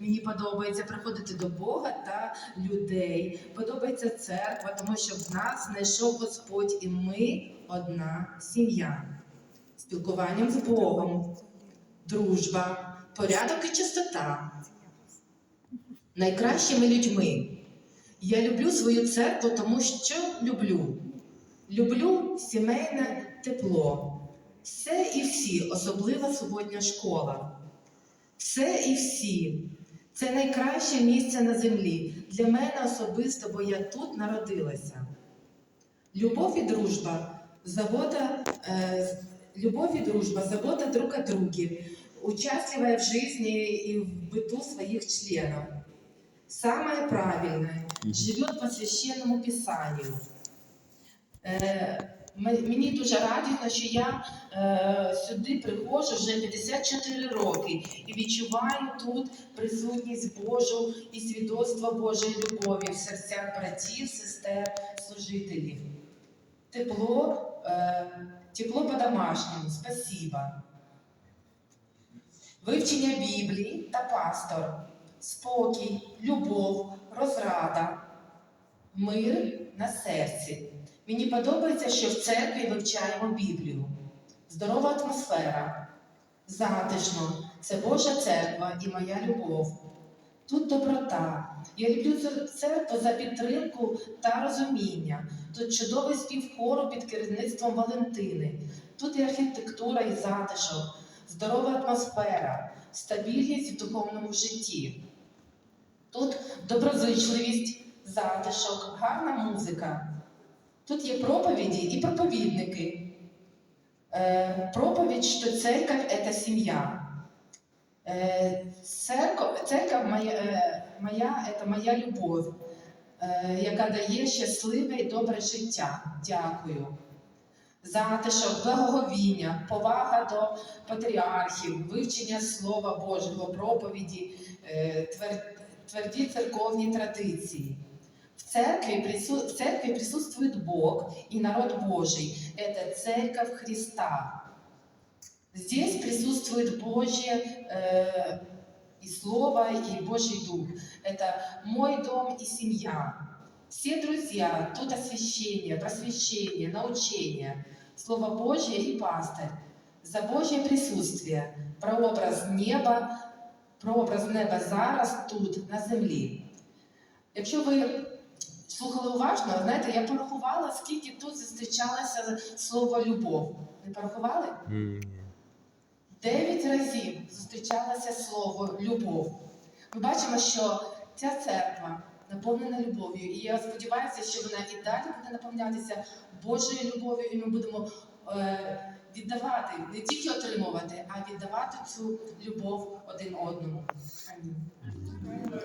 Мені подобається приходити до Бога та людей. Подобається церква, тому що в нас знайшов Господь, і ми одна сім'я. Спілкуванням з Богом, дружба, порядок і чистота. Найкращими людьми. Я люблю свою церкву, тому що люблю. Люблю сімейне тепло. Все і всі, особлива суботня школа. Все і всі. Це найкраще місце на землі для мене особисто, бо я тут народилася. Любов і дружба, забота, э, любовь и дружба, забота друг о друге, участливая в жизни и в быту своих членов. Самое правильное, живет по священному писанию. Е, м- Мені дуже радісно, що я е, сюди приходжу вже 54 роки і відчуваю тут присутність Божу і свідоцтво Божої любові в серцях братів, сестер, служителів. Тепло, е, тепло по-домашньому, спасіба. Вивчення Біблії та пастор, спокій, любов, розрада, мир на серці. Мені подобається, що в церкві вивчаємо Біблію. Здорова атмосфера, затишно, це Божа церква і моя любов. Тут доброта. Я люблю церкву за підтримку та розуміння. Тут чудовий спів хору під керівництвом Валентини. Тут і архітектура, і затишок, здорова атмосфера, стабільність в духовному житті. Тут доброзичливість, затишок, гарна музика. Тут є проповіді і проповідники. Е, проповідь, що церковь – це сім'я. Е, церковь моя, е, моя – це моя любов, е, яка дає щасливе і добре життя. Дякую. Затишок, благоговіння, повага до патріархів, вивчення Слова Божого, проповіді, е, тверді церковні традиції. Церкви, прису- в церкви присутствует Бог и народ Божий. Это церковь Христа. Здесь присутствует Божье э, и Слово, и Божий Дух. Это мой дом и семья. Все друзья, тут освящение, просвещение, научение, Слово Божье и пастырь. За Божье присутствие, прообраз неба, прообраз неба зараз тут, на землі. Якщо ви слухали уважно, знаєте, я порахувала, скільки тут зустрічалося слово любов. Не порахували? Дев'ять разів зустрічалося слово любов. Ми бачимо, що ця церква наповнена любов'ю, і я сподіваюся, що вона і далі буде наповнятися Божою любов'ю, і ми будемо е, віддавати, не тільки отримувати, а віддавати цю любов один одному. Амінь.